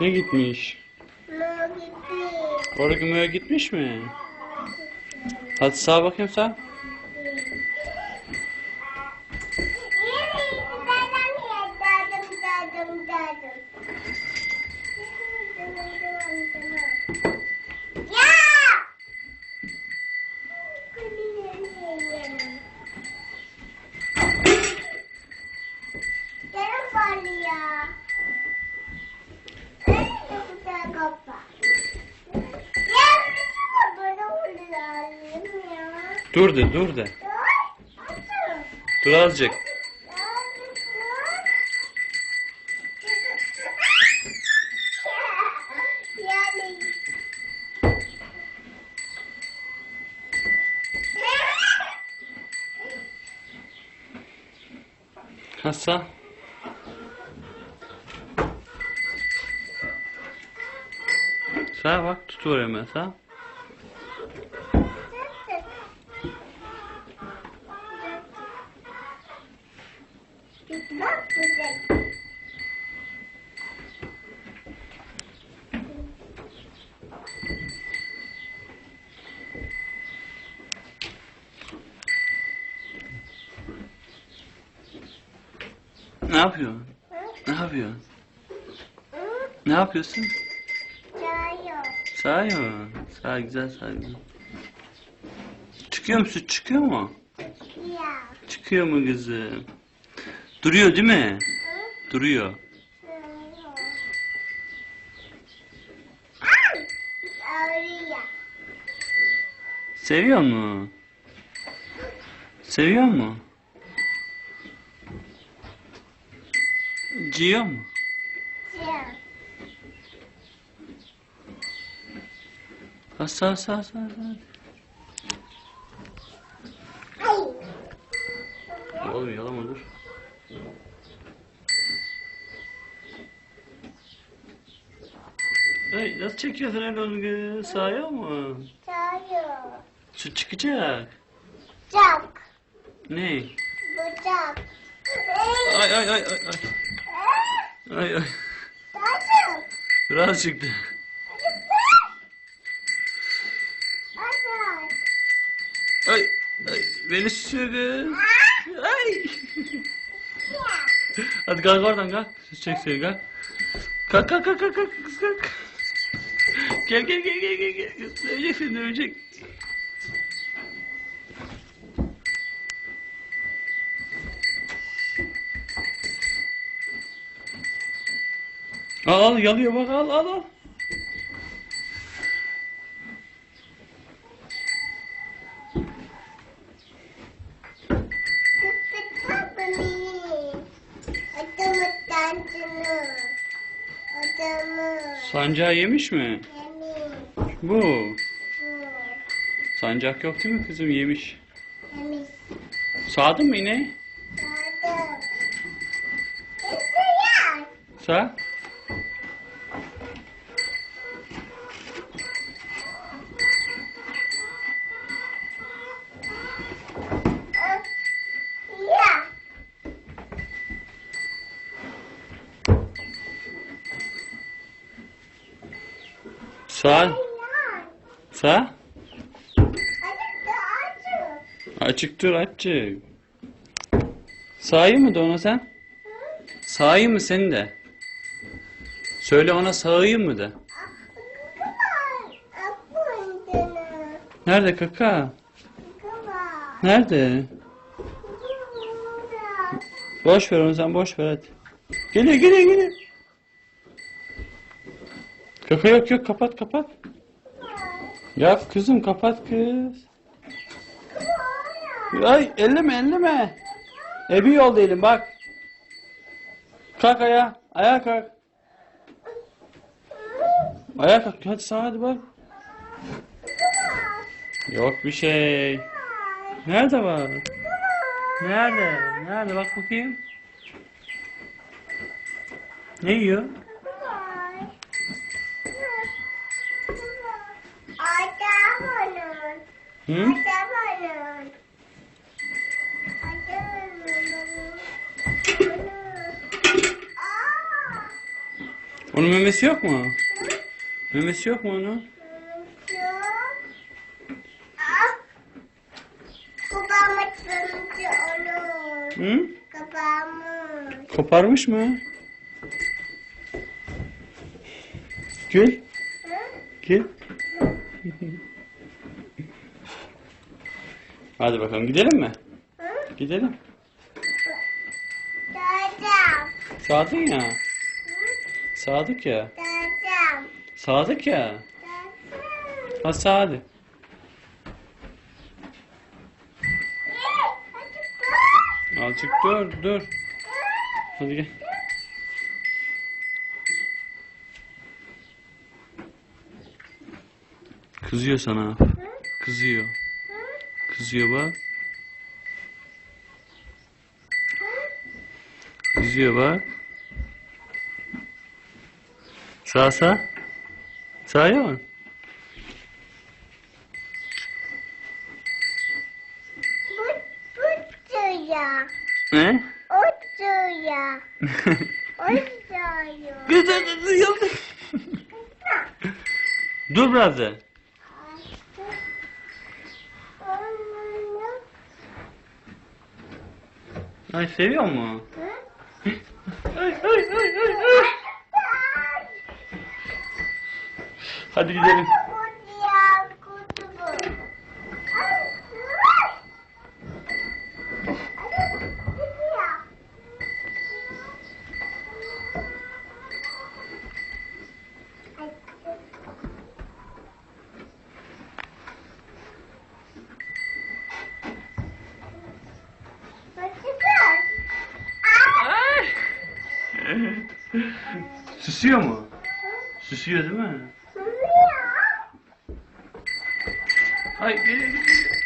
Ne gitmiş? Oraya gitmiş mi? Hadi sağa bakayım sağ. Dur de dur de. Dur azıcık. Yani Ha sağ. Sağ bak tutuyor hemen sağ. Bak güzel. Ne yapıyorsun? Ne yapıyorsun? Ne yapıyorsun? Çayıyor. Sağ ya. Sağ güzel sağ. Çıkıyor mu çıkıyor mu? Ya. Çıkıyor mu kızım? Duruyor değil mi? Duruyor. Ağrıyor. Seviyor mu? Seviyor mu? Ciyor mu? Sağ sağ sağ sağ. Ay. Oğlum yalama dur. Ay nasıl çekiyorsun onu kız? Sağıyor mu? Çayıyor. Süt çıkacak. Çak. Ne? Bıçak. Ay ay ay ay ay. Ay ay. Biraz çıktı. Ay ay beni kız. Ay. Hadi kalk oradan kalk. Süs çek seni kalk. Kalk kalk kalk kalk kalk. Gel gel gel gel gel Dövecek seni dövecek. Al al yalıyor bak al al al. Sancağı yemiş mi? Bu. Sancak yok değil mi kızım yemiş. Sağdın mı ineği? Sağ. Sağ. Sağ. Açık dur açık. Sağı mı da ona sen? Sağı mı sen de? Söyle ona sağı mı de? Nerede kaka? Nerede? Boş ver onu sen boş ver hadi. Geliyor geliyor geliyor. Kaka yok yok kapat kapat. Yap kızım kapat kız. Ay elleme elleme. Ebi yol değilim bak. Kalk ayağa. Ayağa kalk. Ayağa kalk. Hadi sana hadi bak. Yok bir şey. Nerede var? Nerede? Nerede? Bak bakayım. Ne yiyor? Hı? Onun memesi yok mu? Memesi yok mu onun? Hı? Kapağımı. Koparmış mı? Gül. Hı? Gül. Hadi bakalım gidelim mi? Hı? Gidelim. Dadam. Sadık ya. Hı? Sadık ya. Dadam. Sadık ya. Dadam. Ha Sadık. Azıcık dur dur. Hadi gel. Kızıyor sana. Kızıyor. Kızıyor bak. Kızıyor bak. Sağ sağ. Sağ suya. Ne? O suya. O suya. Güzel kızıyor. Dur biraz da. Ay seviyor mu? Ay, ay, ay, ay, ay. Hadi gidelim. Susuyor mu? Susuyor değil mi? Ay geliyor geliyor.